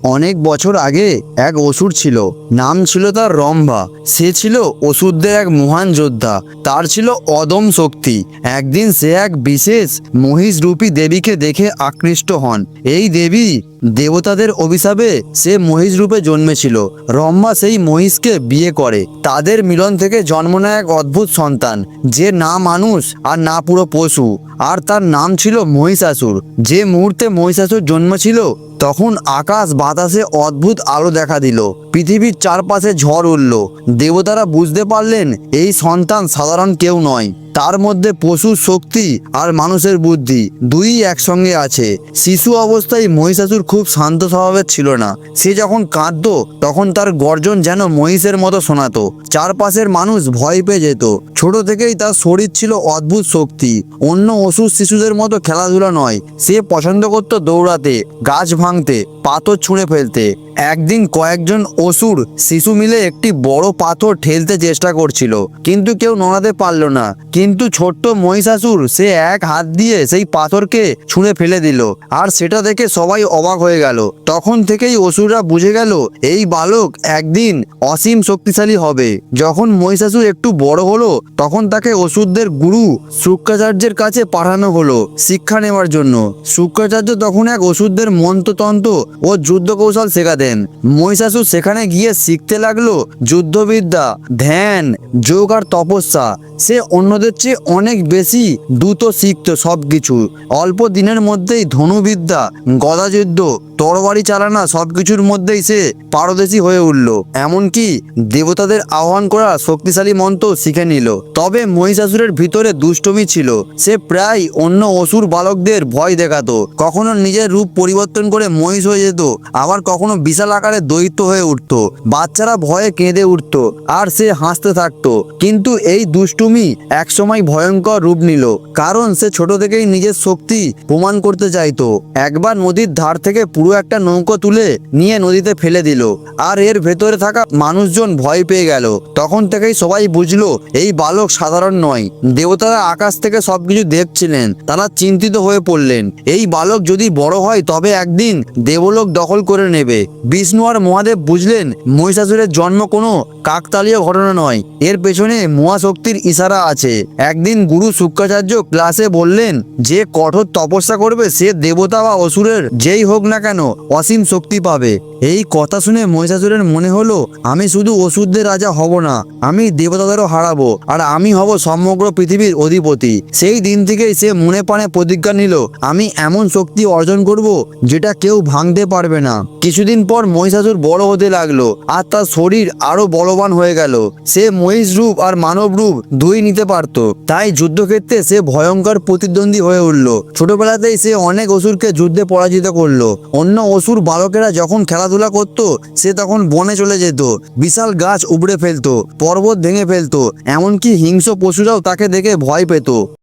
অনেক বছর আগে এক অসুর ছিল। নাম ছিল তার রম্ভা। সে ছিল অসুরদের এক মহান যোদ্ধা। তার ছিল অদম শক্তি। একদিন সে এক বিশেষ মহিষ রূপী দেবীকে দেখে আকৃষ্ট হন। এই দেবী দেবতাদের অভিশাপে সে মহিষ রূপে জন্মেছিল। রম্ভা সেই মহিষকে বিয়ে করে। তাদের মিলন থেকে জন্ম নেয় এক অদ্ভুত সন্তান। যে না মানুষ আর না পুরো পশু। আর তার নাম ছিল মহিষাসুর। যে মুহূর্তে মহিষাসুর জন্মেছিল তখন আকাশ বাতাসে অদ্ভুত আলো দেখা দিল। পৃথিবীর চারপাশে ঝড় উঠল। দেবতারা বুঝতে পারলেন, এই সন্তান সাধারণ কেউ নয়। তার মধ্যে পশুর শক্তি আর মানুষের বুদ্ধি দুই একসঙ্গে আছে। শিশু অবস্থায় মহিষাসুর খুব শান্ত স্বভাবের ছিল না। সে যখন কাঁদতো, তখন তার গর্জন যেন মহিষের মতো শোনাতো। চারপাশের মানুষ ভয় পেয়ে যেত। ছোট থেকেই তার শরীর ছিল অদ্ভুত শক্তি। অন্য অসুর শিশুদের মতো খেলাধুলা নয়। সে পছন্দ করত দৌড়াতে। গাছ ভাঙতে পাথর ছুঁড়ে ফেলতে একদিন কয়েকজন অসুর শিশু মিলে একটি বড় পাথর ঠেলতে চেষ্টা করছিল, কিন্তু কেউ নড়াতে পারল না। কিন্তু ছোট্ট মহিষাসুর সে এক হাত দিয়ে সেই পাথরকে ছুঁড়ে ফেলে দিল, আর সেটা দেখে সবাই অবাক হয়ে গেল। তখন থেকেই অসুররা বুঝে গেল, এই বালক একদিন অসীম শক্তিশালী হবে। যখন মহিষাসুর একটু বড় হলো, তখন তাকে অসুরদের গুরু শুক্রাচার্যের কাছে পাঠানো হলো শিক্ষা নেওয়ার জন্য। শুক্রাচার্য তখন এক অসুরদের মন্ত্রতন্ত্র ও যুদ্ধ কৌশল শেখাতেন। মহিষাসুর সেখানে গিয়ে শিখতে লাগল যুদ্ধবিদ্যা, ধ্যান, যোগ আর তপস্যা। সে অন্যদের চেয়ে অনেক বেশি দ্রুত শিখতো সব কিছু অল্প দিনের মধ্যেই ধনুবিদ্যা, গদাযুদ্ধ, তরবারি চালানা সব কিছুর মধ্যেই সে পারদেশী হয়ে উঠল। এমনকি দেবতাদের আহ্বান করা শক্তিশালী মন্ত্র শিখে নিল। তবে মহিষাসুরের ভিতরে দুষ্টমি ছিল। সে প্রায় অন্য অসুর বালকদের ভয় দেখাতো। কখনো নিজের রূপ পরিবর্তন করে মহিষ হয়ে যেত, আবার কখনো বিশাল আকারে দৈত্য হয়ে উঠত। বাচ্চারা ভয়ে কেঁদে উঠত আর সে হাসতে থাকতো। কিন্তু এই দুষ্টুমি একসময় ভয়ঙ্কর রূপ নিল, কারণ সে ছোট থেকেই নিজের শক্তি প্রমাণ করতে চাইতো। একবার নদীর ধার থেকে পুরো একটা নৌকো তুলে নিয়ে নদীতে ফেলে দিল আর এর ভেতরে থাকা মানুষজন ভয় পেয়ে গেল। তখন থেকেই সবাই বুঝলো, এই বালক সাধারণ নয়। দেবতারা আকাশ থেকে সবকিছু দেখছিলেন, তারা চিন্তিত হয়ে পড়লেন। এই বালক যদি বড় হয়, তবে একদিন দেবলোক দখল করে নেবে। বিষ্ণু আর মহাদেব বুঝলেন, মহিষাসুরের জন্ম কোনো কাকতালীয় ঘটনা নয়। এর পেছনে মহাশক্তির ইশারা আছে। একদিন গুরু শুক্রাচার্য ক্লাসে বললেন, যে কঠোর তপস্যা করবে, সে দেবতা বা অসুরের যেই হোক না কেন অসীম শক্তি পাবে। এই কথা শুনে মহিষাসুরের মনে হলো, আমি শুধু অসুরদের রাজা হব না, আমি দেবতাদেরও হারাবো, আর আমি হব সমগ্র পৃথিবীর অধিপতি। সেই দিন থেকেই সে মনে প্রাণে প্রতিজ্ঞা নিল, আমি এমন শক্তি অর্জন করব, যেটা কেউ ভাঙতে পারবে না। কিছুদিন পর মহিষাসুর বড় হতে লাগল, আর তার শরীর আরও বলবান হয়ে গেল। সে মহিষ রূপ আর মানব রূপ দুই নিতে পারত। তাই যুদ্ধক্ষেত্রে সে ভয়ঙ্কর প্রতিদ্বন্দ্বী হয়ে উঠল। ছোটবেলাতেই সে অনেক অসুরকে যুদ্ধে পরাজিত করল। অন্য অসুর বালকেরা যখন খেলাধুলা করত, সে তখন বনে চলে যেত। বিশাল গাছ উপড়ে ফেলতো, পর্বত ভেঙে ফেলতো, এমনকি হিংস্র পশুরাও তাকে দেখে ভয় পেত।